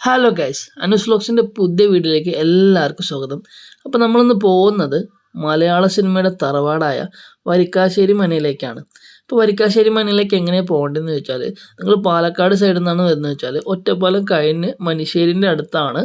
Hello guys Anu's വ്ലോഗ്സിന്റെ പുതിയ വീഡിയോയിലേക്ക് എല്ലാവർക്കും സ്വാഗതം. അപ്പോൾ നമ്മളിന്ന് പോകുന്നത് മലയാള സിനിമയുടെ തറവാടായ വരിക്കാശ്ശേരി മനയിലേക്കാണ് അപ്പോൾ വരിക്കാശ്ശേരി മനയിലേക്ക് എങ്ങനെയാണ് പോകേണ്ടതെന്ന് വെച്ചാൽ നിങ്ങൾ പാലക്കാട് സൈഡിൽ നിന്നാണ് വരുന്നത് വെച്ചാൽ ഒറ്റപ്പാലം കഴിഞ്ഞ് മനിശ്ശേരിന്റെ അടുത്താണ്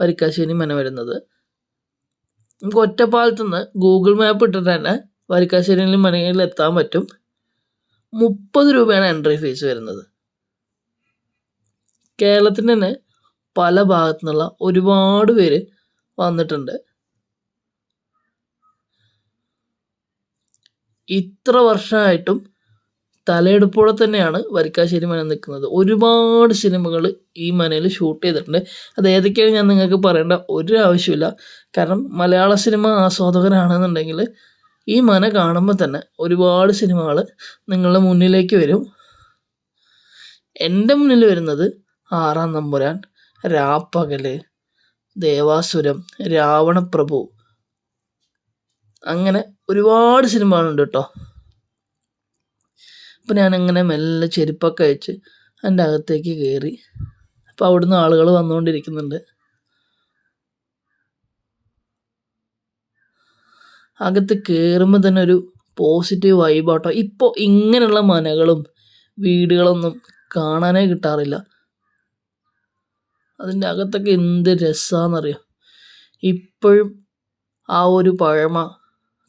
വരിക്കാശ്ശേരി മന വരുന്നത്. നമുക്ക് ഒറ്റപ്പാലത്ത് നിന്ന് ഗൂഗിൾ മാപ്പ് ഇട്ടിട്ട് തന്നെ വരിക്കാശ്ശേരി മനയിൽ എത്താൻ പറ്റും. മുപ്പത് രൂപയാണ് എൻട്രി ഫീസ് വരുന്നത്. കേരളത്തിന്റെ തന്നെ പല ഭാഗത്തു നിന്നുള്ള ഒരുപാട് പേര് വന്നിട്ടുണ്ട്. ഇത്ര വർഷമായിട്ടും തലയെടുപ്പോടെ തന്നെയാണ് വരിക്കാശ്ശേരി മന നിൽക്കുന്നത്. ഒരുപാട് സിനിമകൾ ഈ മനയിൽ ഷൂട്ട് ചെയ്തിട്ടുണ്ട്. അത് ഏതൊക്കെയാണ് ഞാൻ നിങ്ങൾക്ക് പറയേണ്ട ഒരു ആവശ്യമില്ല. കാരണം മലയാള സിനിമ ആസ്വാദകരാണെന്നുണ്ടെങ്കിൽ ഈ മന കാണുമ്പോൾ തന്നെ ഒരുപാട് സിനിമകൾ നിങ്ങളുടെ മുന്നിലേക്ക് വരും. എന്റെ മുന്നിൽ വരുന്നത് ആറാം തമ്പുരാൻ. രാപ്പകൽ ദേവാസുരം രാവണപ്രഭു. അങ്ങനെ ഒരുപാട് സിനിമകളുണ്ട് കേട്ടോ. അപ്പം ഞാനങ്ങനെ മെല്ലെ ചെരുപ്പൊക്കെ അയച്ച് എന്റെ അകത്തേക്ക് കയറി അപ്പോൾ അവിടുന്ന് ആളുകൾ വന്നുകൊണ്ടിരിക്കുന്നുണ്ട്. അകത്ത് കയറുമ്പോൾ തന്നെ ഒരു പോസിറ്റീവ് വൈബാട്ടോ. ഇപ്പോൾ ഇങ്ങനെയുള്ള മനകളും വീടുകളൊന്നും കാണാനേ കിട്ടാറില്ല. അതിന്റെ അകത്തൊക്കെ എന്ത് രസമാണെന്നറിയോ ഇപ്പോഴും ആ ഒരു പഴമ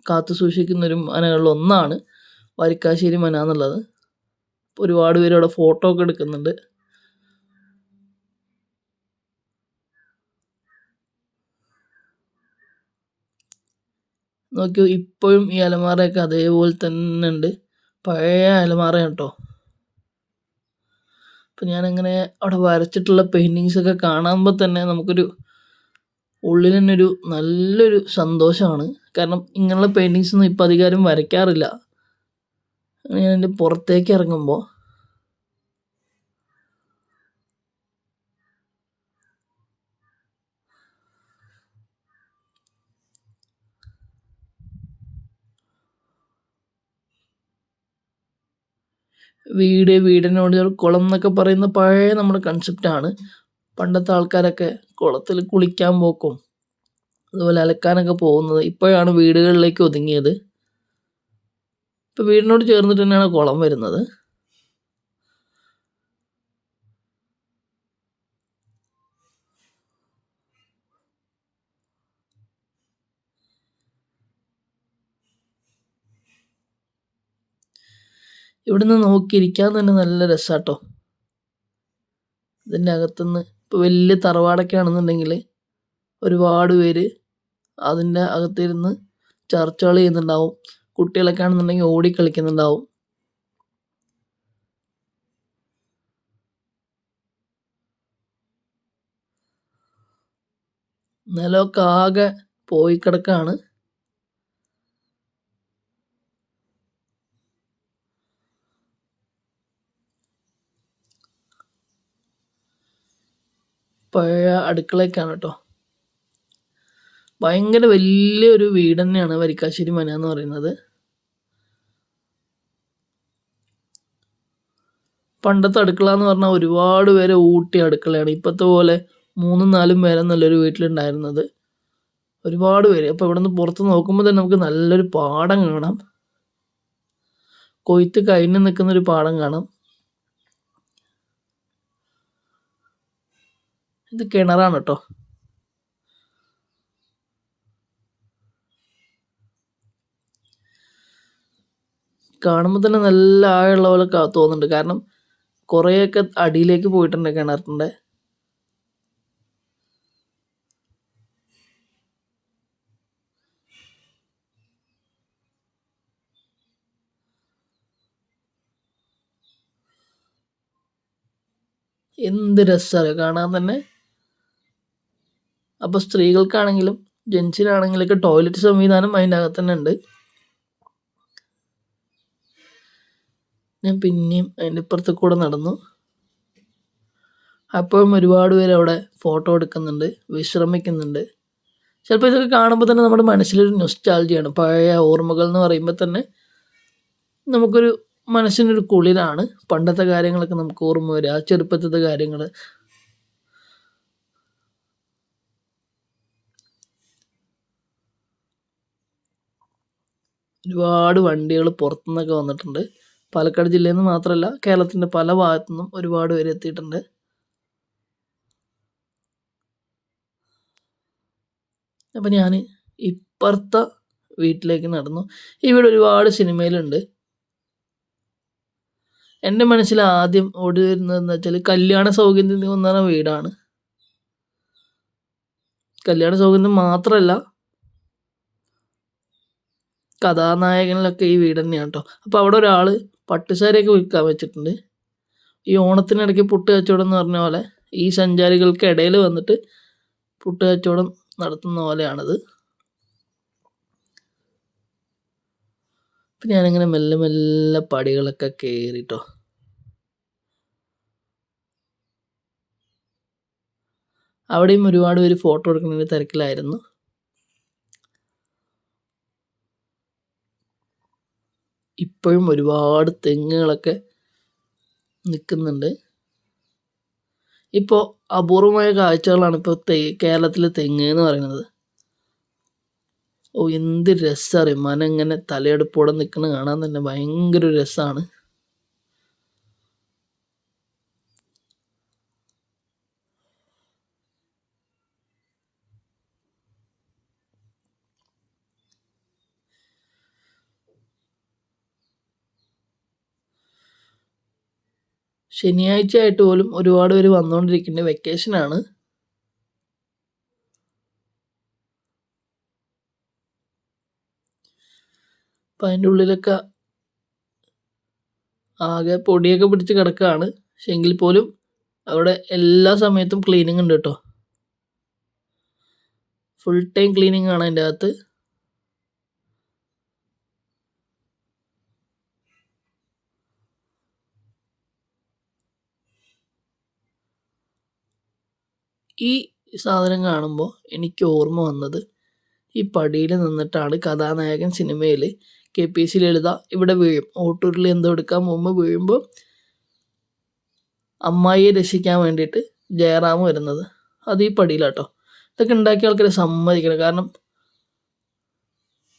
കാത്തു സൂക്ഷിക്കുന്നൊരു മനകളിലൊന്നാണ് വരിക്കാശ്ശേരി മന എന്നുള്ളത്. ഒരുപാട് പേര് അവിടെ ഫോട്ടോ ഒക്കെ എടുക്കുന്നുണ്ട്. നോക്കിയോ? ഇപ്പോഴും ഈ അലമാറയൊക്കെ അതേപോലെ തന്നെ ഉണ്ട് പഴയ അലമാറ കേട്ടോ. അപ്പം ഞാനങ്ങനെ അവിടെ വരച്ചിട്ടുള്ള പെയിന്റിങ്സൊക്കെ കാണുമ്പോൾ തന്നെ നമുക്കൊരു ഉള്ളിൽ തന്നെ ഒരു നല്ലൊരു സന്തോഷമാണ് കാരണം ഇങ്ങനെയുള്ള പെയിന്റിങ്സൊന്നും ഇപ്പം അധികാരം വരയ്ക്കാറില്ല. ഞാൻ എന്റെ പുറത്തേക്ക് ഇറങ്ങുമ്പോൾ വീട് വീടിനോട് കുളം എന്നൊക്കെ പറയുന്ന പഴയ നമ്മുടെ കൺസെപ്റ്റാണ് പണ്ടത്തെ ആൾക്കാരൊക്കെ കുളത്തിൽ കുളിക്കാൻ പോക്കും അതുപോലെ അലക്കാനൊക്കെ പോകുന്നത്. ഇപ്പോഴാണ് വീടുകളിലേക്ക് ഒതുങ്ങിയത്. ഇപ്പോൾ വീടിനോട് ചേർന്നിട്ട് തന്നെയാണ് കുളം വരുന്നത്. ഇവിടുന്ന് നോക്കിയിരിക്കാൻ തന്നെ നല്ല രസാട്ടോ. ഇതിന്റെ അകത്തുനിന്ന് ഇപ്പോൾ വലിയ തറവാടൊക്കെ ആണെന്നുണ്ടെങ്കിൽ ഒരുപാട് പേര് അതിന്റെ അകത്തിരുന്ന് ചർച്ചകൾ ചെയ്യുന്നുണ്ടാവും. കുട്ടികളൊക്കെ ആണെന്നുണ്ടെങ്കിൽ ഓടി കളിക്കുന്നുണ്ടാവും. നിലമൊക്കെ ആകെ പോയി കിടക്കാണ്. പഴയ അടുക്കളയൊക്കെയാണ് കേട്ടോ. ഭയങ്കര വലിയൊരു വീട് തന്നെയാണ് വരിക്കാശ്ശേരി മന എന്ന് പറയുന്നത്. പണ്ടത്തെ അടുക്കള എന്ന് പറഞ്ഞാൽ ഒരുപാട് പേരെ ഊട്ടിയ അടുക്കളയാണ്. ഇപ്പോഴത്തെ പോലെ മൂന്നും നാലും പേരെ നല്ലൊരു വീട്ടിലുണ്ടായിരുന്നത്. ഒരുപാട് പേര്. അപ്പോൾ ഇവിടെ നിന്ന് പുറത്ത് നോക്കുമ്പോൾ തന്നെ നമുക്ക് നല്ലൊരു പാടം കാണാം. കൊയ്ത്ത് കഴിഞ്ഞ് നിൽക്കുന്ന ഒരു പാടം കാണാം. ഇത് കിണറാണ് കേട്ടോ കാണുമ്പോൾ തന്നെ നല്ല ആഴമുള്ള പോലെ തോന്നുന്നുണ്ട്. കാരണം കുറേയൊക്കെ അടിയിലേക്ക് പോയിട്ടുണ്ട് കിണറിന്റെ. എന്ത് രസമാണ് കാണാൻ തന്നെ. അപ്പോൾ സ്ത്രീകൾക്കാണെങ്കിലും ജെൻസിനാണെങ്കിലൊക്കെ ടോയ്ലറ്റ് സംവിധാനം അതിന്റെ അകത്ത് തന്നെ ഉണ്ട് ഞാൻ പിന്നെയും അതിന്റെ ഇപ്പുറത്ത് കൂടെ നടന്നു. അപ്പോഴും ഒരുപാട് പേര് അവിടെ ഫോട്ടോ എടുക്കുന്നുണ്ട് വിശ്രമിക്കുന്നുണ്ട്. ചിലപ്പോൾ ഇതൊക്കെ കാണുമ്പോൾ തന്നെ നമ്മുടെ മനസ്സിലൊരു നൊസ്റ്റാൾജിയാണ് പഴയ ഓർമ്മകൾ എന്ന് പറയുമ്പോൾ തന്നെ നമുക്കൊരു മനസ്സിനൊരു കുളിരാണ്. പണ്ടത്തെ കാര്യങ്ങളൊക്കെ നമുക്ക് ഓർമ്മ വരിക ചെറുപ്പത്തിലത്തെ കാര്യങ്ങൾ ഒരുപാട് വണ്ടികൾ പുറത്തുനിന്നൊക്കെ വന്നിട്ടുണ്ട്. പാലക്കാട് ജില്ലയിൽ നിന്ന് മാത്രമല്ല കേരളത്തിന്റെ പല ഭാഗത്തു നിന്നും ഒരുപാട് പേര് എത്തിയിട്ടുണ്ട്. അപ്പം ഞാൻ ഇപ്പുറത്തെ വീട്ടിലേക്ക് നടന്നു. ഈ ഒരുപാട് സിനിമയിലുണ്ട്. എന്റെ മനസ്സിൽ ആദ്യം ഓടി വരുന്നതെന്ന് വെച്ചാൽ കല്യാണ സൗകര്യം എന്ന് പറഞ്ഞ വീടാണ്. കല്യാണ സൗകര്യം മാത്രമല്ല കഥാനായകനിലൊക്കെ ഈ വീട് തന്നെയാണ് കേട്ടോ അപ്പോൾ അവിടെ ഒരാൾ പട്ടുസാരിയൊക്കെ വിൽക്കാൻ വെച്ചിട്ടുണ്ട്. ഈ ഓണത്തിനിടയ്ക്ക് പുട്ട് കച്ചവടം എന്ന് പറഞ്ഞ പോലെ ഈ സഞ്ചാരികൾക്ക് ഇടയിൽ വന്നിട്ട് പുട്ട് കച്ചവടം നടത്തുന്ന പോലെയാണത്. അപ്പം ഞാനിങ്ങനെ മെല്ലെ മെല്ലെ പടികളൊക്കെ കയറിട്ടോ അവിടെയും ഒരുപാട് പേര് ഫോട്ടോ എടുക്കുന്നതിന് തിരക്കിലായിരുന്നു. ഇപ്പോഴും ഒരുപാട് തെങ്ങുകളൊക്കെ നിൽക്കുന്നുണ്ട്. ഇപ്പോൾ അപൂർവമായ കാഴ്ചകളാണ് ഇപ്പോൾ തെ കേരളത്തിലെ തെങ്ങ് എന്ന് പറയുന്നത്. ഓ എന്ത് രസമാണ് മനം ഇങ്ങനെ തലയെടുപ്പോടെ നിൽക്കുന്നത് കാണാൻ തന്നെ ഭയങ്കര രസമാണ് ശനിയാഴ്ച ആയിട്ട് പോലും ഒരുപാട് പേര് വന്നുകൊണ്ടിരിക്കുന്നുണ്ട് വെക്കേഷനാണ്. അപ്പം അതിന്റെ ഉള്ളിലൊക്കെ ആകെ പൊടിയൊക്കെ പിടിച്ച് കിടക്കുകയാണ് പക്ഷെ എങ്കിൽ പോലും അവിടെ എല്ലാ സമയത്തും ക്ലീനിങ് ഉണ്ട് കേട്ടോ. ഫുൾ ടൈം ക്ലീനിങ് ആണ് അതിന്റെ അകത്ത്. ഈ സാധനം കാണുമ്പോൾ എനിക്ക് ഓർമ്മ വന്നത് ഈ പടിയിൽ നിന്നിട്ടാണ് കഥാനായകൻ സിനിമയിൽ കെ പി സി ലളിത ഇവിടെ വീഴും. ഓട്ടൂരിൽ എന്തോ എടുക്കാൻ മുമ്പ് വീഴുമ്പോൾ അമ്മായിയെ രക്ഷിക്കാൻ വേണ്ടിയിട്ട് ജയറാം വരുന്നത്. അത് ഈ പടിയിലാട്ടോ. ഇതൊക്കെ ഉണ്ടാക്കിയ ആൾക്കാരെ സമ്മതിക്കണം. കാരണം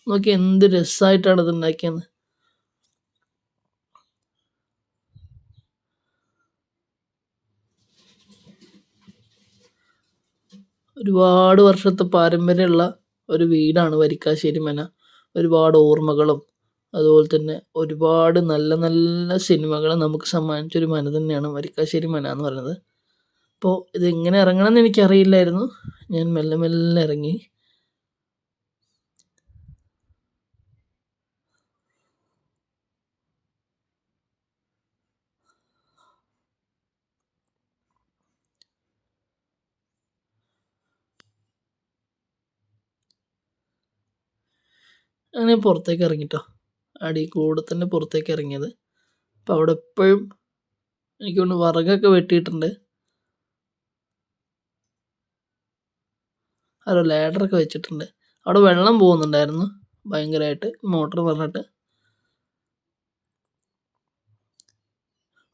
നോക്കി എന്ത് രസമായിട്ടാണ് ഇത് ഉണ്ടാക്കിയത് ഒരുപാട് വർഷത്തെ പാരമ്പര്യമുള്ള ഒരു വീടാണ് വരിക്കാശ്ശേരി മന. ഒരുപാട് ഓർമ്മകളും അതുപോലെ തന്നെ ഒരുപാട് നല്ല നല്ല സിനിമകൾ നമുക്ക് സമ്മാനിച്ചൊരു മന തന്നെയാണ് വരിക്കാശ്ശേരി മന എന്ന് പറയുന്നത്. അപ്പോൾ ഇതെങ്ങനെ ഇറങ്ങണം എന്ന് എനിക്കറിയില്ലായിരുന്നു. ഞാൻ മെല്ലെ മെല്ലെ ഇറങ്ങി. അങ്ങനെ പുറത്തേക്ക് ഇറങ്ങിട്ടോ. അടി കൂടെ തന്നെ പുറത്തേക്ക് ഇറങ്ങിയത്. അപ്പം അവിടെ എപ്പോഴും എനിക്ക് തോന്നുന്നു വിറകൊക്കെ വെട്ടിയിട്ടുണ്ട്. ഒരു ലാഡറൊക്കെ വെച്ചിട്ടുണ്ട്. അവിടെ വെള്ളം പോകുന്നുണ്ടായിരുന്നു ഭയങ്കരമായിട്ട് മോട്ടർ പറഞ്ഞിട്ട്.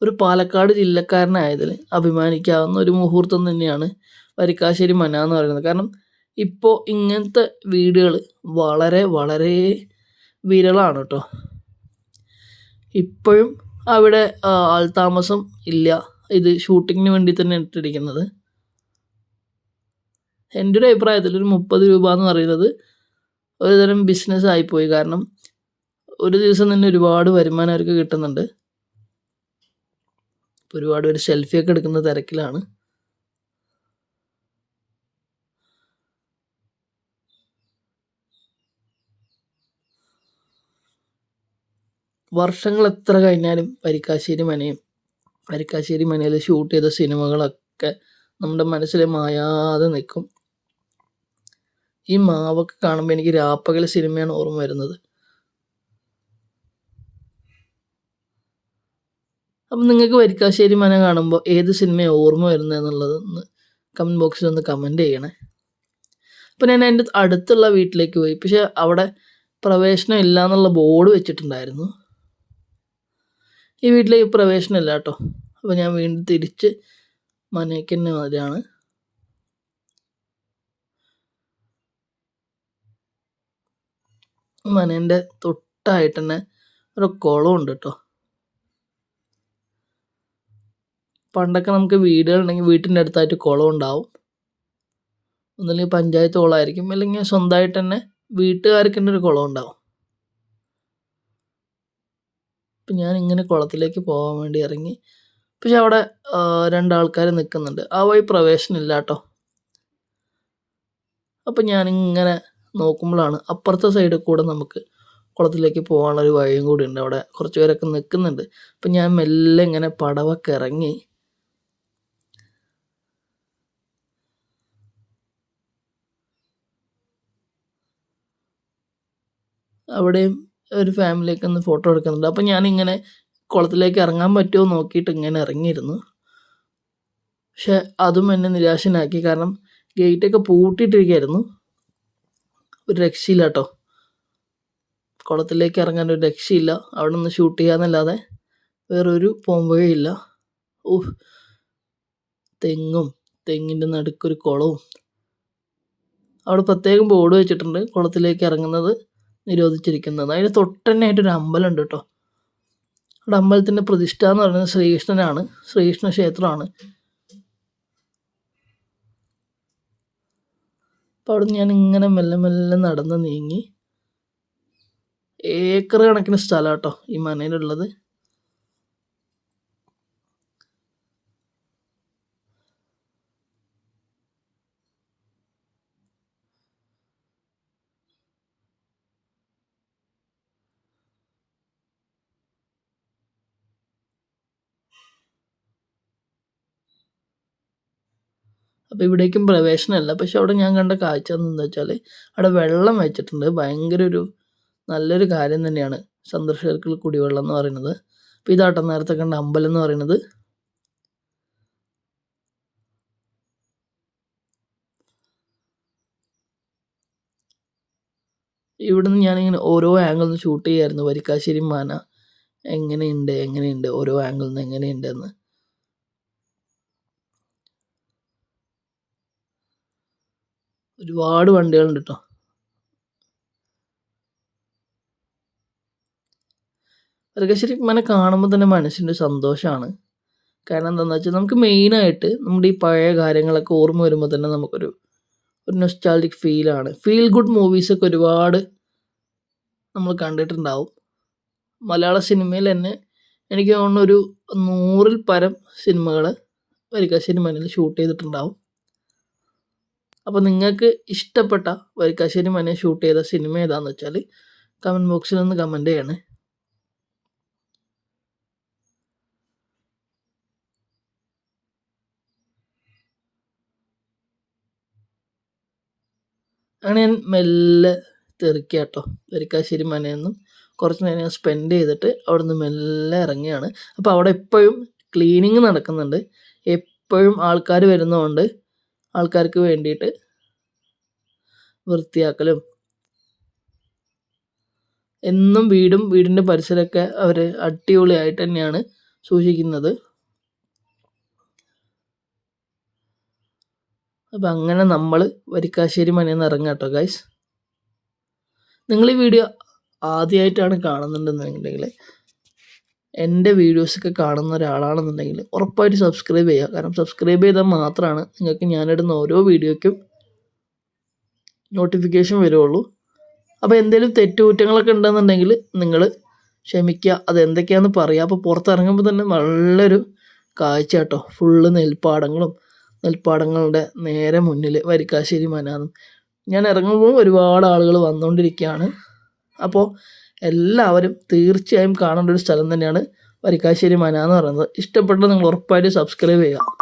ഒരു പാലക്കാട് ജില്ലക്കാരനായതിൽ അഭിമാനിക്കാവുന്ന ഒരു മുഹൂർത്തം തന്നെയാണ് വരിക്കാശ്ശേരി മന എന്ന് പറയുന്നത്. കാരണം ഇപ്പോൾ ഇങ്ങനത്തെ വീടുകൾ വളരെ വളരെ വിരളാണ് കേട്ടോ ഇപ്പോഴും അവിടെ ആൾ താമസം ഇല്ല. ഇത് ഷൂട്ടിങ്ങിന് വേണ്ടി തന്നെ ഇട്ടിരിക്കുന്നത്. എന്റെ ഒരു അഭിപ്രായത്തിൽ ഒരു മുപ്പത് രൂപ എന്ന് പറയുന്നത് ഒരുതരം ബിസിനസ് ആയിപ്പോയി. കാരണം ഒരു ദിവസം തന്നെ ഒരുപാട് വരുമാനം അവർക്ക് കിട്ടുന്നുണ്ട്. ഒരുപാട് പേര് സെൽഫിയൊക്കെ എടുക്കുന്ന തിരക്കിലാണ്. വർഷങ്ങൾ എത്ര കഴിഞ്ഞാലും പരിക്കാശ്ശേരി മനയും പരിക്കാശ്ശേരി മനയിൽ ഷൂട്ട് ചെയ്ത സിനിമകളൊക്കെ നമ്മുടെ മനസ്സിൽ മായാതെ നിൽക്കും. ഈ മാവൊക്കെ കാണുമ്പോൾ എനിക്ക് രാപ്പകൽ സിനിമയാണ് ഓർമ്മ വരുന്നത്. അപ്പം നിങ്ങൾക്ക് വരിക്കാശ്ശേരി മന കാണുമ്പോൾ ഏത് സിനിമയാണ് ഓർമ്മ വരുന്നത് എന്നുള്ളതൊന്ന് കമന്റ് ബോക്സിൽ ഒന്ന് കമന്റ് ചെയ്യണേ. അപ്പം ഞാൻ എന്റെ അടുത്തുള്ള വീട്ടിലേക്ക് പോയി. പക്ഷേ അവിടെ പ്രവേശനം ഇല്ല എന്നുള്ള ബോർഡ് വെച്ചിട്ടുണ്ടായിരുന്നു. ഈ വീട്ടിലേക്ക് പ്രവേശനമില്ല കേട്ടോ അപ്പോൾ ഞാൻ വീണ്ടും തിരിച്ച് മനയ്ക്ക് തന്നെ വരികയാണ് മനേന്റെ തൊട്ടായിട്ട് തന്നെ ഒരു കുളമുണ്ട് കേട്ടോ പണ്ടൊക്കെ നമുക്ക് വീടുകളുണ്ടെങ്കിൽ വീട്ടിന്റെ അടുത്തായിട്ട് കുളം ഉണ്ടാവും. ഒന്നല്ലെങ്കിൽ പഞ്ചായത്ത് കുളമായിരിക്കും. അല്ലെങ്കിൽ സ്വന്തമായിട്ട് തന്നെ വീട്ടുകാർക്ക് തന്നെ ഒരു കുളം ഉണ്ടാവും. അപ്പം ഞാൻ ഇങ്ങനെ കുളത്തിലേക്ക് പോകാൻ വേണ്ടി ഇറങ്ങി. പക്ഷെ അവിടെ രണ്ടാൾക്കാർ നിൽക്കുന്നുണ്ട് ആ വഴി പ്രവേശനമില്ല കേട്ടോ അപ്പം ഞാനിങ്ങനെ നോക്കുമ്പോഴാണ് അപ്പുറത്തെ സൈഡിൽ കൂടെ നമുക്ക് കുളത്തിലേക്ക് പോകാനുള്ള ഒരു വഴിയും കൂടി ഉണ്ട്. അവിടെ കുറച്ച് പേരൊക്കെ നിൽക്കുന്നുണ്ട് അപ്പം ഞാൻ മെല്ലെ ഇങ്ങനെ പടവൊക്കെ ഇറങ്ങി. അവിടെയും ഒരു ഫാമിലിയൊക്കെ ഒന്ന് ഫോട്ടോ എടുക്കുന്നുണ്ട്. അപ്പം ഞാനിങ്ങനെ കുളത്തിലേക്ക് ഇറങ്ങാൻ പറ്റുമോ നോക്കിയിട്ട് ഇങ്ങനെ ഇറങ്ങിയിരുന്നു. പക്ഷെ അതും എന്നെ നിരാശനാക്കി. കാരണം ഗേറ്റൊക്കെ പൂട്ടിയിട്ടിരിക്കുകയായിരുന്നു. ഒരു രക്ഷയില്ല കേട്ടോ. കുളത്തിലേക്ക് ഇറങ്ങാൻ ഒരു രക്ഷയില്ല. അവിടെ നിന്ന് ഷൂട്ട് ചെയ്യാന്നല്ലാതെ വേറൊരു പോംവഴിയില്ല ഓ തെങ്ങും തെങ്ങിന്റെ നടുക്കൊരു കുളവും. അവിടെ പ്രത്യേകം ബോർഡ് വെച്ചിട്ടുണ്ട് കുളത്തിലേക്ക് ഇറങ്ങുന്നത്. നിരോധിച്ചിരിക്കുന്നത്. അതിന് തൊട്ടന്നെയായിട്ട് ഒരു അമ്പലമുണ്ട് കേട്ടോ അവിടെ അമ്പലത്തിന്റെ പ്രതിഷ്ഠ എന്ന് പറയുന്നത് ശ്രീകൃഷ്ണനാണ്. ശ്രീകൃഷ്ണ ക്ഷേത്രമാണ്. അപ്പോൾ അവിടെ ഞാൻ ഇങ്ങനെ മെല്ലെ മെല്ലെ നടന്ന് നീങ്ങി. ഏക്കർ കണക്കിന് സ്ഥലം കേട്ടോ ഈ മനയിലുള്ളത്. അപ്പോൾ ഇവിടേക്കും പ്രവേശനമല്ല പക്ഷെ അവിടെ ഞാൻ കണ്ട കാഴ്ച എന്താ വെച്ചാൽ അവിടെ വെള്ളം വെച്ചിട്ടുണ്ട്. ഭയങ്കര ഒരു നല്ലൊരു കാര്യം തന്നെയാണ് സന്ദർശകർക്ക് കുടിവെള്ളം എന്ന് പറയുന്നത്. അപ്പോൾ ഇതാട്ടം നേരത്തെ കണ്ട അമ്പലം എന്ന് പറയുന്നത്. ഇവിടുന്ന് ഞാനിങ്ങനെ ഓരോ ആംഗിളിൽ നിന്ന് ഷൂട്ട് ചെയ്യായിരുന്നു. വരിക്കാശ്ശേരി മാന എങ്ങനെയുണ്ട് എങ്ങനെയുണ്ട് ഓരോ ആംഗിളിൽ നിന്ന് എങ്ങനെയുണ്ട് എന്ന്. ഒരുപാട് വണ്ടികളുണ്ട് കേട്ടോ മൃഗശ്ശേരി ഇങ്ങനെ കാണുമ്പോൾ തന്നെ മനസ്സിന്റെ സന്തോഷമാണ് കാരണം എന്താണെന്ന് വെച്ചാൽ നമുക്ക് മെയിനായിട്ട് നമ്മുടെ ഈ പഴയ കാര്യങ്ങളൊക്കെ ഓർമ്മ വരുമ്പോൾ തന്നെ നമുക്കൊരു ഒരു നൊസ്റ്റാൾജിക് ഫീലാണ് ഫീൽ ഗുഡ് മൂവീസൊക്കെ ഒരുപാട് നമ്മൾ കണ്ടിട്ടുണ്ടാവും. മലയാള സിനിമയിൽ തന്നെ എനിക്ക് തോന്നുന്ന ഒരു നൂറിൽ പരം സിനിമകൾ വരിക്കാശ്ശേരി മനയിൽ ഷൂട്ട് ചെയ്തിട്ടുണ്ടാവും. അപ്പോൾ നിങ്ങൾക്ക് ഇഷ്ടപ്പെട്ട വരിക്കാശ്ശേരി മനെ ഷൂട്ട് ചെയ്ത സിനിമ ഏതാന്ന് വെച്ചാൽ കമന്റ് ബോക്സിൽ ഒന്ന് കമന്റ് ചെയ്യണേ. അങ്ങനെ ഞാൻ മെല്ലെ തെറിക്കുക കേട്ടോ വരിക്കാശ്ശേരി മനയെന്നും കുറച്ച് നേരം ഞാൻ സ്പെൻഡ് ചെയ്തിട്ട് അവിടെ നിന്ന് മെല്ലെ ഇറങ്ങിയാണ്. അപ്പോൾ അവിടെ എപ്പോഴും ക്ലീനിങ് നടക്കുന്നുണ്ട്. എപ്പോഴും ആൾക്കാർ വരുന്നതുകൊണ്ട് ആൾക്കാർക്ക് വേണ്ടിയിട്ട് വൃത്തിയാക്കലും. എന്നും വീടും വീടിന്റെ പരിസരമൊക്കെ അവർ അടിപൊളിയായിട്ട് തന്നെയാണ് സൂക്ഷിക്കുന്നത്. അപ്പം അങ്ങനെ നമ്മൾ വരിക്കാശ്ശേരി മനയിൽ നിന്ന് ഇറങ്ങാം കേട്ടോ ഗൈസ് നിങ്ങൾ ഈ വീഡിയോ ആദ്യമായിട്ടാണ് കാണുന്നുണ്ടെന്നുണ്ടെങ്കിൽ എന്റെ വീഡിയോസൊക്കെ കാണുന്ന ഒരാളാണെന്നുണ്ടെങ്കിൽ ഉറപ്പായിട്ട് സബ്സ്ക്രൈബ് ചെയ്യുക. കാരണം സബ്സ്ക്രൈബ് ചെയ്താൽ മാത്രമാണ് നിങ്ങൾക്ക് ഞാനിടുന്ന ഓരോ വീഡിയോയ്ക്കും നോട്ടിഫിക്കേഷൻ വരുള്ളൂ. അപ്പോൾ എന്തെങ്കിലും തെറ്റുകുറ്റങ്ങളൊക്കെ ഉണ്ടെന്നുണ്ടെങ്കിൽ നിങ്ങൾ ക്ഷമിക്കുക. അത് എന്തൊക്കെയാണെന്ന് പറയുക. അപ്പോൾ പുറത്തിറങ്ങുമ്പോൾ തന്നെ നല്ലൊരു കാഴ്ച കേട്ടോ. ഫുള്ള് നെൽപ്പാടങ്ങളും നെൽപ്പാടങ്ങളുടെ നേരെ മുന്നിൽ വരിക്കാശ്ശേരി മനാന്നും. ഞാൻ ഇറങ്ങുമ്പോൾ ഒരുപാട് ആളുകൾ വന്നുകൊണ്ടിരിക്കുകയാണ്. അപ്പോൾ എല്ലാവരും തീർച്ചയായും കാണേണ്ട ഒരു സ്ഥലം തന്നെയാണ് വരിക്കാശ്ശേരി മന എന്ന് പറയുന്നത്. ഇഷ്ടപ്പെട്ടത് നിങ്ങൾ ഉറപ്പായിട്ട് സബ്സ്ക്രൈബ് ചെയ്യുക.